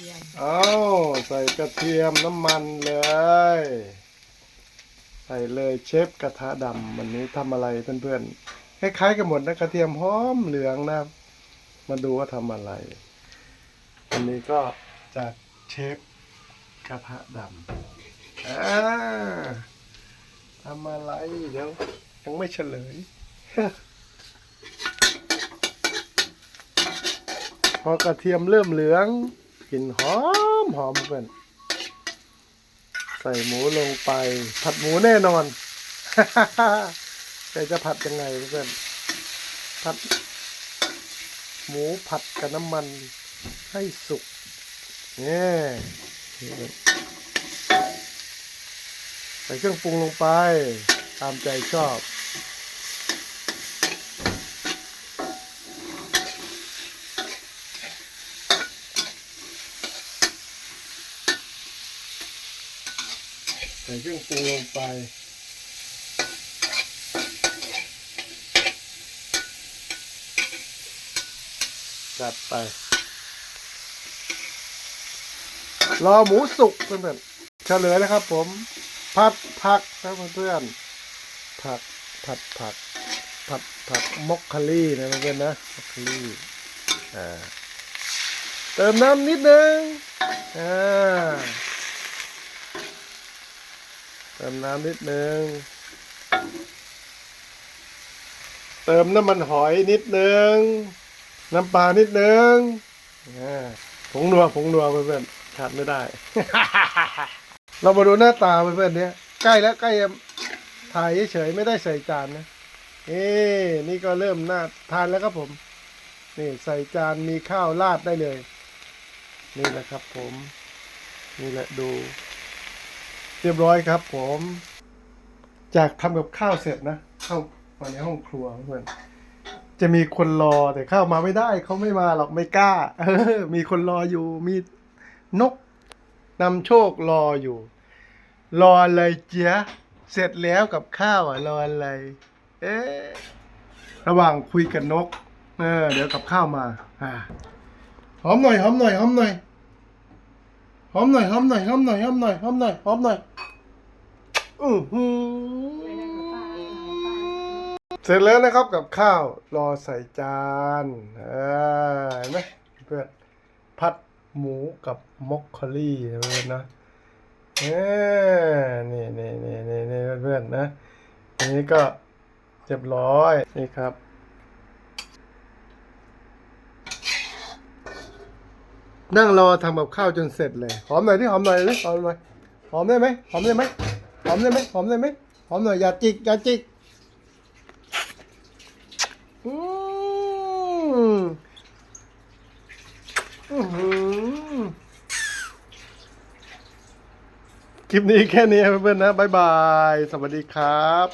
เทียมเอาใส่กระเทียมน้ำมันเลย ใส่เลยเชฟกระทะดำวันนี้ทำอะไรเพื่อนๆคล้ายๆกันหมดนะกระเทียมหอมเหลืองนะ มาดูว่าทำอะไรอันนี้ก็จากเชฟกระทะดำอ่าทำอะไรเดี๋ยวยังไม่เฉลยพอกระเทียมเริ่มเหลือง กลิ่นหอมหอมเพื่อนใส่หมูลงไป ผัดหมูแน่นอนแต่จะผัดยังไงเพื่อนผัด หมูผัดกับน้ำมันให้สุกนี่ใส่เครื่องปรุงลงไป ตามใจชอบ ส่เครื่องปรุงลงไปจัดไป รอหมูสุกเพื่อนๆเฉลยนะครับผม ผัดผักนะเพื่อนๆผักผัดผักผัดผักมอกคาลี่นะเพื่อนๆนะมอกคาลี่อ่าเติมน้ำนิดนึงอ่า ติมน้ำนิดนึง เติมน้ำมันหอยนิดนึง น้ำปลานิดนึงอ่าผงนัวผงนัวเพื่อนๆขาดไม่ได้ เรามาดูหน้าตาเพื่อนๆเนี้ยใกล้แล้วใกล้ถ่ายเฉยๆไม่ได้ใส่จานนะนี่นี่ก็เริ่มน่าทานแล้วครับผม นี่ใส่จานมีข้าวราดได้เลย นี่แหละครับผม นี่แหละดู เรียบร้อยครับ ผม จากทำกับข้าวเสร็จนะ เข้ามาในห้องครัวเพื่อนจะมีคนรอแต่เข้ามาไม่ได้เขาไม่มาหรอกไม่กล้า เออ มีคนรออยู่ มีนกนำโชครออยู่ รออะไรเจ๊ยเสร็จแล้วกับข้าวอะรออะไร เอ๊ะระหว่างคุยกับนก เออ เดี๋ยวกับข้าวมา อ่าหอมหน่อยหอมหน่อยหอมหน่อยหอมหน่อยหอมหน่อยหอมหน่อยหอมหน่อยหอมหน่อยหอมหน่อย อือหือเสร็จแล้วนะครับกับข้าวรอใส่จานอ่าเห็นไหมเพื่อนผัดหมูกับมอกโคลี่เพื่อนนะเออนี่นี่นี่นี่นี่เพื่อนๆนะอันนี้ก็เรียบร้อยนี่ครับนั่งรอทำกับข้าวจนเสร็จเลย หอมหน่อยที่หอมหน่อยดิหอมหน่อยหอมได้ไหมหอมได้ไหม หอมได้ไหมหอมได้ไหมหอมหน่อยอย่าจิกอย่าจิกอืมอื้อหือคลิปนี้แค่นี้ครับเพื่อนๆนะ บ๊ายบาย สวัสดีครับ